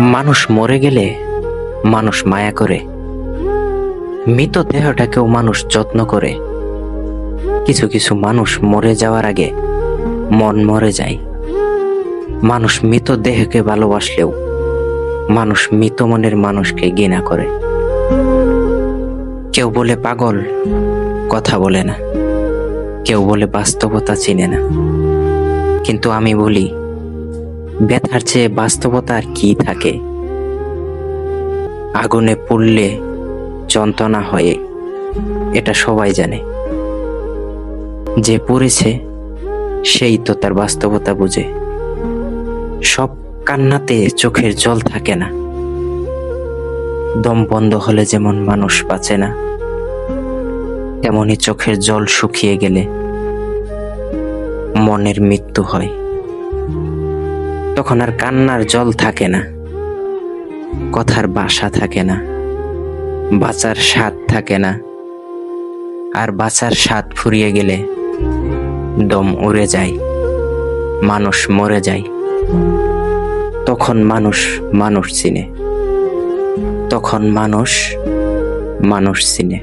মানুষ মরে গেলে মানুষ মায়া করে। মৃত দেহটাকেও মানুষ যত্ন করে। কিছু কিছু মানুষ মরে যাওয়ার আগে মন মরে যায়। মানুষ মৃত দেহকে ভালোবাসলেও মানুষ মৃত মনের মানুষকে ঘৃণা করে। কেউ বলে পাগল, কথা বলে না। কেউ বলে বাস্তবতা চিনে না। কিন্তু আমি বলি ব্যথার চেয়ে বাস্তবতা আর কি থাকে? আগুনে পুড়লে যন্ত্রণা হয়ে, এটা সবাই জানে। যে পড়েছে, সেই তো তার বাস্তবতা বুঝে। সব কান্নাতে চোখের জল থাকে না। দম বন্ধ হলে যেমন মানুষ বাঁচে না, তেমনি চোখের জল শুকিয়ে গেলে মনের মৃত্যু হয়। তখন আর কান্নার জল থাকে না। কথার বাসা থাকে না। বাঁচার স্বাদ থাকে না। আর বাঁচার স্বাদ ফুরিয়ে গেলে দম উড়ে যায়, মানুষ মরে যায়। তখন মানুষ মানুষ চিনে। তখন মানুষ মানুষ চিনে।